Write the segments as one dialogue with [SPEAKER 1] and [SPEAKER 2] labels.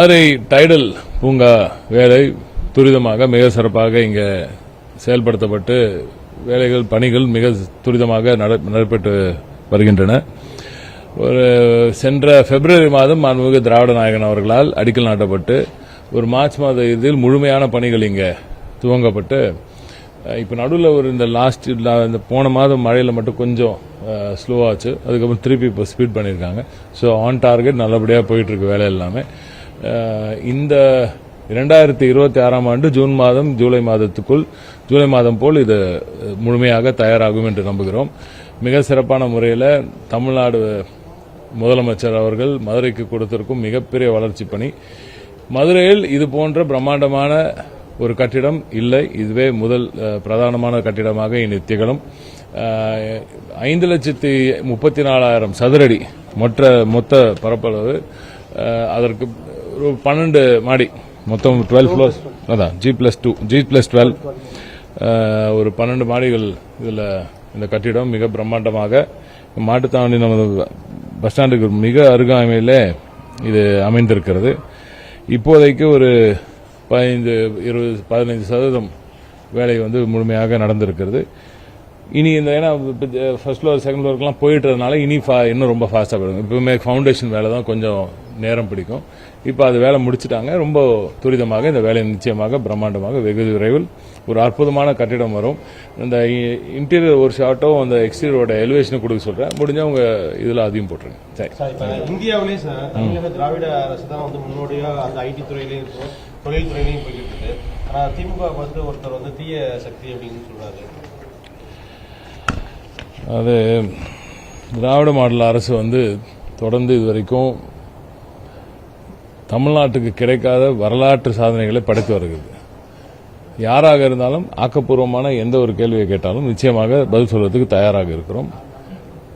[SPEAKER 1] Madurai tidal பூங்கா வேலை துரிதமாக மிக சிறப்பாக இங்கே செயல்படுத்தப்பட்டு வேலைகள் பணிகள் மிக துரிதமாக நட- நடைபெற்று வருகின்றன. ஒரு சென்ற பிப்ரவரி மாதம் மாண்புமிகு திராவிட நாயகன் அவர்களால் அடிக்கல் நாட்டப்பட்டு ஒரு மார்ச் மாத இதில் முழுமையான பணிகள் இங்கே துவங்கப்பட்டு இப்போ நடுவில் ஒரு இந்த லாஸ்ட் இந்த போன மாதம் மழையில் மட்டும் கொஞ்சம் ஸ்லோவாச்சு அதுக்கப்புறம் திருப்பி இப்போ ஸ்பீட் பண்ணியிருக்காங்க. ஸோ ஆன் டார்கெட் நல்லபடியாக போயிட்டு இருக்கு வேலை எல்லாமே. இந்த இரண்டாயிரத்தி இருபத்தி ஆறாம் ஆண்டு ஜூன் மாதம் ஜூலை மாதத்துக்குள் ஜூலை மாதம் போல் இது முழுமையாக தயாராகும் என்று நம்புகிறோம். மிக சிறப்பான முறையில் தமிழ்நாடு முதலமைச்சர் அவர்கள் மதுரைக்கு கொடுத்திருக்கும் மிகப்பெரிய வளர்ச்சி பணி. மதுரையில் இது போன்ற பிரம்மாண்டமான ஒரு கட்டிடம் இல்லை. இதுவே முதல் பிரதானமான கட்டிடமாக இனி திகழும். ஐந்து லட்சத்தி முப்பத்தி நாலாயிரம் சதுரடி மொத்த மொத்த பரப்பளவு. அதற்கு பன்னெண்டு மாடி. மொத்தம் டுவெல் ஃப்ளோர்ஸ் அதான் G plus two G plus twelve ஒரு பன்னெண்டு மாடிகள் இதில் இந்த கட்டிடம் மிக பிரம்மாண்டமாக. மாட்டுத்தாவணி நமது பஸ் ஸ்டாண்டுக்கு மிக அருகாமையிலே இது அமைந்திருக்கிறது. இப்போதைக்கு ஒரு பதினைந்து இருபது பதினைந்து சதவீதம் வேலை வந்து முழுமையாக நடந்திருக்கிறது. இனி இந்த ஏன்னா ஃபர்ஸ்ட் ஃப்ளோர் செகண்ட் ஃப்ளோருக்குலாம் போயிட்டதுனால இனி fa- இன்னும் ரொம்ப ஃபாஸ்ட்டாக போயிடும். இப்பவுமே ஃபவுண்டேஷன் வேலை தான் கொஞ்சம் நேரம் பிடிக்கும். இப்போ அது வேலை முடிச்சிட்டாங்க. ரொம்ப துரிதமாக இந்த வேலை நிச்சயமாக பிரம்மாண்டமாக வெகு விரைவில் ஒரு அற்புதமான கட்டிடம் வரும். இந்த இன்டீரியர் ஒரு ஷார்ட்டோ அந்த எக்ஸ்டீரியரோட எலிவேஷனை கொடுக்க சொல்கிறேன் முடிஞ்சா உங்க இதில் அதையும் போட்டுருங்க. சரி.
[SPEAKER 2] இந்தியாவிலே சார் தமிழக திராவிட அரசு தான் வந்து முன்னோடியா அந்த ஐடி துறையிலேயும் இருக்கும் தொழில் துறையிலையும் போய்கிட்டு இருக்கு. ஆனா திமுக வந்து ஒருத்தர் வந்து தீய சக்தி அப்படின்னு சொல்றாரு.
[SPEAKER 1] அது திராவிட மாடல் அரசு வந்து தொடர்ந்து இதுவரைக்கும் தமிழ்நாட்டுக்கு கிடைக்காத வரலாற்று சாதனைகளை படைத்து வருகிறது. யாராக இருந்தாலும் ஆக்கப்பூர்வமான எந்த ஒரு கேள்வியை கேட்டாலும் நிச்சயமாக பதில் சொல்வதற்கு தயாராக இருக்கிறோம்.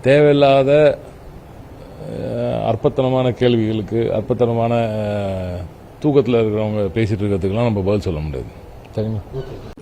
[SPEAKER 1] தேவையில்லாத அற்பத்தனமான கேள்விகளுக்கு அற்பத்தனமான தூக்கத்தில் இருக்கிறவங்க பேசிட்டு இருக்கிறதுக்கெல்லாம் நம்ம பதில் சொல்ல முடியாது. சரிங்களா?